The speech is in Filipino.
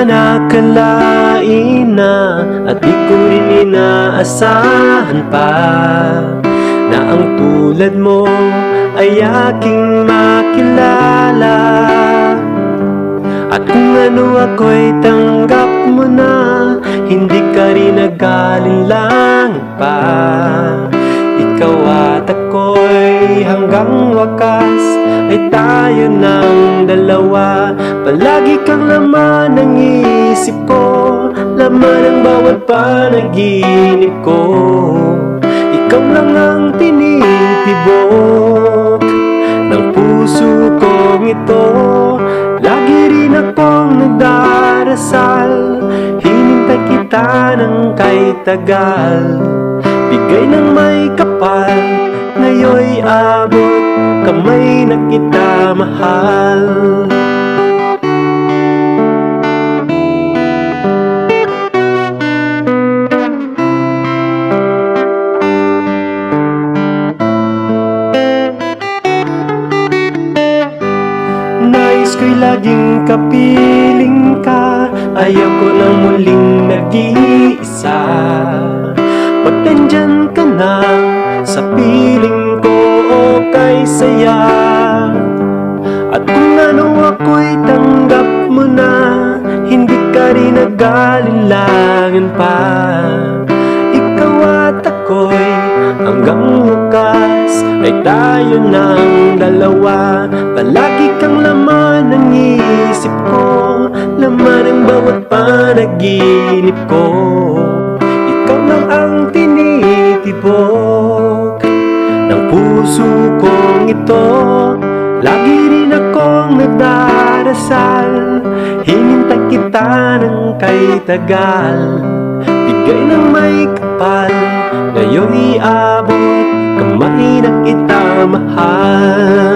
Hindi ko naman akalain na At di ko rin inaasahan pa Na ang tulad mo ay aking makilala. At kung ano ako'y tanggap mo na Hindi ka rin nagalinlang pa hanggang wakas Ay tayo ng dalawa. Palagi kang laman ng isip ko Laman ng bawat panaginip ko. Ikaw lang ang tinitibok ng puso kong ito. Lagi rin akong nagdarasal Hinintay kita ng kay tagal. Bigay ng may kapal Ngayon'y abot Kamay na kita mahal. Nais ko'y laging kapiling ka Ayaw ko na muling nag-iisa. Pag nandyan ka na Sa piling ko okay saya. At kung ano ako'y tanggap mo na Hindi ka rin nag-alinlangan pa. Ikaw at ako'y hanggang wakas Ay tayo ng dalawa. Palagi kang laman ng isip ko Laman ng bawat panaginip ko puso kong ito. Lagi rin akong nagdarasal. Hinintay kita ng kay tagal Bigay ng may kapal. Ngayong iabot Kamay na kita mahal.